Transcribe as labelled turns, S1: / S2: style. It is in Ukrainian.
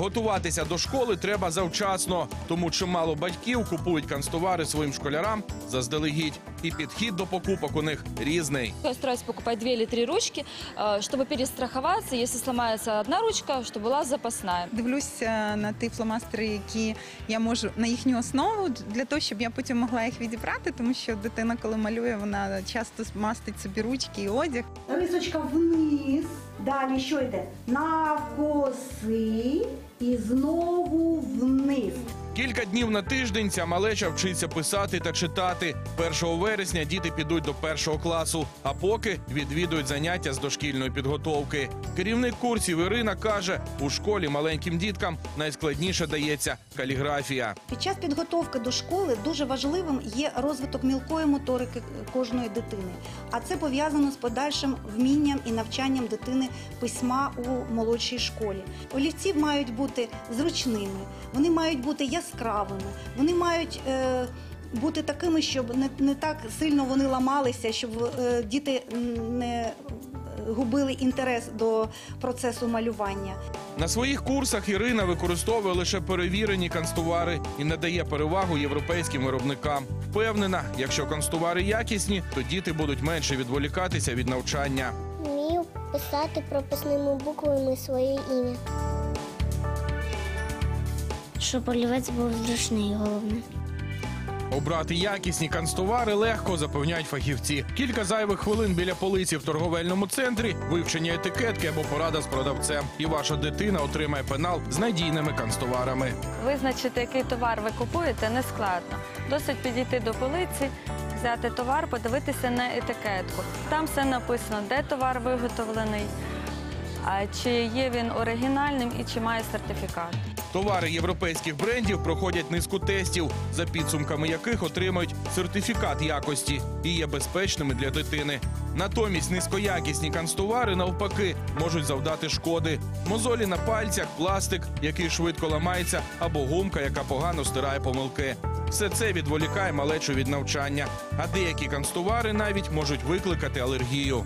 S1: Готуватися до школи треба завчасно, тому чимало батьків купують канцтовари своїм школярам заздалегідь. І підхід до покупок у них різний.
S2: Я стараюсь покупать две или три ручки, э, чтобы перестраховаться, если сломается одна ручка, чтобы была запасная.
S3: Дивлюся на ті фломастери, які я можу на їхню основу для того, щоб я потім могла їх відібрати, тому що дитина, коли малює, вона часто мастить собі ручки і одяг.
S4: Рисочка вниз. Далі що йде? Навкоси і знову вниз.
S1: Кілька днів на тиждень ця малеча вчиться писати та читати. 1 вересня діти підуть до першого класу, а поки відвідують заняття з дошкільної підготовки. Керівник курсів Ірина каже, у школі маленьким діткам найскладніше дається каліграфія.
S4: Під час підготовки до школи дуже важливим є розвиток мілкої моторики кожної дитини. А це пов'язано з подальшим вмінням і навчанням дитини письма у молодшій школі. Олівці мають бути зручними, вони мають бути яскравими, вони мають. Е, бути такими, щоб не, не так сильно вони ламалися, щоб е, діти не губили інтерес до процесу малювання.
S1: На своїх курсах Ірина використовує лише перевірені канцтовари і надає перевагу європейським виробникам. Впевнена, якщо канцтовари якісні, то діти будуть менше відволікатися від навчання.
S5: Вмію писати прописними буквами своє ім'я. Щоб олівець був зручний, головне.
S1: Обрати якісні канцтовари легко запевняють фахівці. Кілька зайвих хвилин біля полиці в торговельному центрі, вивчення етикетки або порада з продавцем. І ваша дитина отримає пенал з надійними канцтоварами.
S6: Визначити, який товар ви купуєте, не складно. Досить підійти до полиці, взяти товар, подивитися на етикетку. Там все написано, де товар виготовлений, а чи є він оригінальним і чи має сертифікат.
S1: Товари європейських брендів проходять низку тестів, за підсумками яких отримають сертифікат якості і є безпечними для дитини. Натомість низькоякісні канцтовари навпаки можуть завдати шкоди. Мозолі на пальцях, пластик, який швидко ламається, або гумка, яка погано стирає помилки. Все це відволікає малечу від навчання, а деякі канцтовари навіть можуть викликати алергію.